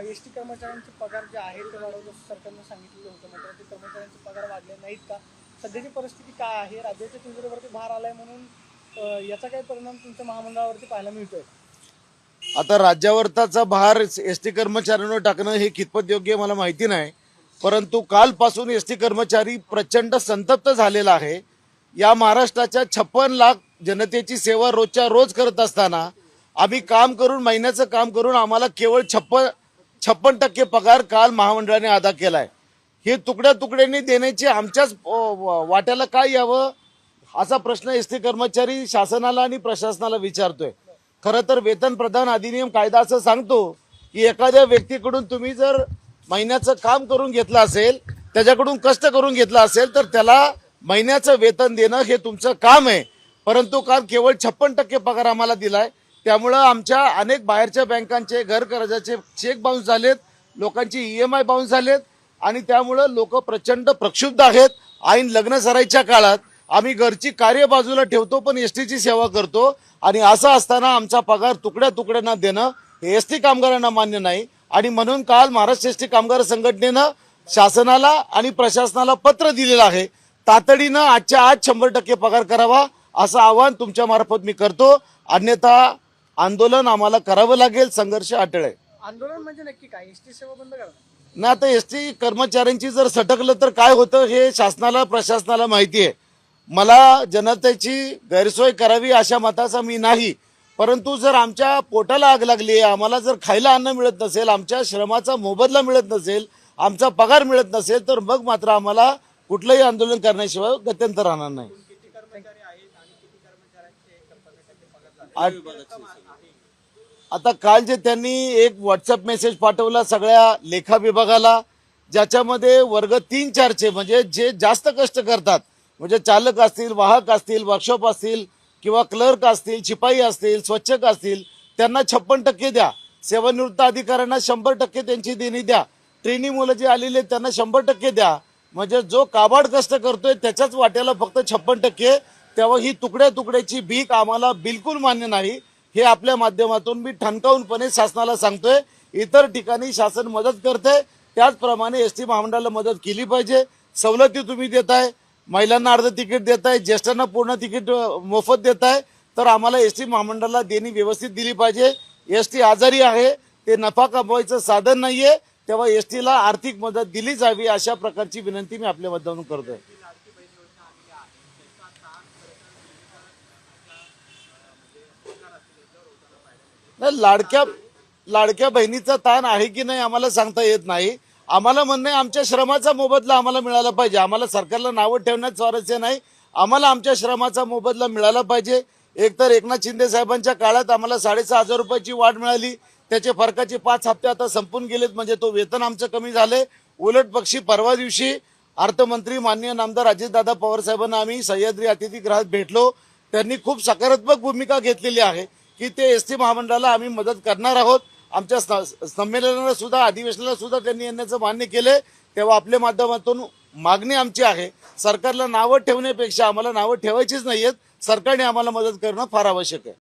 S T कर्मचाऱ्यांचे पगार जे आहेत ते वाढवलं सरकारनं सांगितलेलं होतं. मात्र ते कर्मचाऱ्यांचे पगार वाढले नाहीत का? सध्याची परिस्थिती काय आहे? राज्याच्या तिजोरीवरती भार आलाय म्हणून याचा काही परिणाम तुमच्या महामंडळावरती पाहायला मिळतोय? आता राज्यावरचा भार एस टी कर्मचाऱ्यांवर टाकणं हे कितपत योग्य मला माहिती नाही. परंतु कालपासून एस टी कर्मचारी प्रचंड संतप्त झालेला आहे. या महाराष्ट्राच्या छप्पन लाख जनतेची सेवा रोजच्या रोज करत असताना आम्ही काम करून महिन्याचं काम करून आम्हाला केवळ छप्पन छप्पन टक्के पगार काल महामंडळाने अदा केलाय. हे तुकड्या तुकड्यांनी देण्याची आमच्याच वाट्याला काय यावं? असा प्रश्न एस टी कर्मचारी शासनाला आणि प्रशासनाला विचारतोय. खरं तर वेतन प्रदान अधिनियम कायदा असं सांगतो की एखाद्या व्यक्तीकडून तुम्ही जर महिन्याचं काम करून घेतलं असेल त्याच्याकडून कष्ट करून घेतलं असेल तर त्याला महिन्याचं वेतन देणं हे तुमचं काम आहे. परंतु काल केवळ छप्पन टक्के पगार आम्हाला दिलाय. त्यामुळं आमच्या अनेक बाहेरच्या बँकांचे घर कर्जाचे चेक बाउन्स झालेत लोकांची ई एम आय बाउन्स झालेत आणि त्यामुळं लोक प्रचंड प्रक्षुब्ध आहेत. ऐन लग्न सराईच्या काळात आम्ही घरची कार्य बाजूला ठेवतो पण एस टीची सेवा करतो आणि असं असताना आमचा पगार तुकड्या तुकड्यांना देणं हे एस टी कामगारांना मान्य नाही. आणि म्हणून काल महाराष्ट्र एस टी कामगार संघटनेनं शासनाला आणि प्रशासनाला पत्र दिलेलं आहे. तातडीनं आजच्या आज शंभर टक्के पगार करावा असं आवाहन तुमच्या मार्फत मी करतो. अन्यथा आंदोलन आम्हाला करावं लागेल संघर्ष अटळ आहे. आंदोलन म्हणजे नक्की काय? एस टी सेवा बंद करा ना आता एस टी कर्मचाऱ्यांची जर सटकलं तर काय होतं हे शासनाला प्रशासनाला माहिती आहे. मला जनतेची गैरसोय करावी अशा मताचा मी नाही. परंतु जर आमच्या पोटाला आग लागली आहे आम्हाला जर खायला अन्न मिळत नसेल आमच्या श्रमाचा मोबदला मिळत नसेल आमचा पगार मिळत नसेल तर मग मात्र आम्हाला कुठलंही आंदोलन करण्याशिवाय गत्यंतर राहणार नाही. आता काल जे त्यांनी एक व्हॉट्सअप मेसेज पाठवला सगळ्या लेखा विभागाला ज्याच्यामध्ये वर्ग तीन चारचे म्हणजे जे जास्त कष्ट करतात म्हणजे चालक असतील वाहक असतील वर्कशॉप असतील किंवा क्लर्क असतील शिपाई असतील स्वच्छक असतील त्यांना छप्पन टक्के द्या. सेवानिवृत्त अधिकाऱ्यांना शंभर टक्के त्यांची देणी द्या. ट्रेनी मुलं जे आलेले आहेत त्यांना शंभर टक्के द्या. म्हणजे जो काबाड कष्ट करतोय त्याच्याच वाट्याला फक्त छप्पन टक्के तेव्हा ही तुकड्या तुकड्याची भीक आम्हाला बिलकुल मान्य नाही. हे आपल्या माध्यमातून मी ठणकावूनपणे शासनाला सांगतोय. इतर ठिकाणी शासन मदत करते. त्याचप्रमाणे एस टी महामंडळाला मदत केली पाहिजे. सवलती तुम्ही देताय. महिलांना अर्ध तिकीट देताय. ज्येष्ठांना पूर्ण तिकीट मोफत देताय. तर आम्हाला एस टी महामंडळाला देणी व्यवस्थित दिली पाहिजे. एस टी आजारी आहे. ते नफा कमवायचं साधन नाहीये. तेव्हा एस टीला आर्थिक मदत दिली जावी अशा प्रकारची विनंती मी आपल्या माध्यमातून करतोय. नाही लाडक्या लाडक्या बहिणीचा ताण आहे की नाही आम्हाला सांगता येत नाही. आम्हाला म्हणणं आहे आमच्या श्रमाचा मोबदला आम्हाला मिळाला पाहिजे. आम्हाला सरकारला नावं ठेवण्यात स्वारस्य नाही. आम्हाला आमच्या श्रमाचा मोबदला मिळाला पाहिजे. एकतर एकनाथ शिंदे साहेबांच्या काळात आम्हाला साडेसहा हजार रुपयाची वाढ मिळाली. त्याचे फरकाचे पाच हप्ते आता संपून गेलेत म्हणजे तो वेतन आमचं कमी झाले उलट पक्षी परवा दिवशी अर्थमंत्री माननीय नामदार अजितदादा पवार साहेबांना आम्ही सह्याद्री अतिथीगृहात भेटलो. त्यांनी खूप सकारात्मक भूमिका घेतलेली आहे. की ते एस टी महामंडळाला आम्ही मदत करणार आहोत. आमच्या स- संमेलनाला सुद्धा अधिवेशनाला सुद्धा त्यांनी येण्याचं मान्य केले तेव्हा आपल्या माध्यमातून मागणी आमची आहे. सरकारला नावं ठेवण्यापेक्षा आम्हाला नावं ठेवायचीच नाहीयेत. सरकारने आम्हाला मदत करणं फार आवश्यक आहे.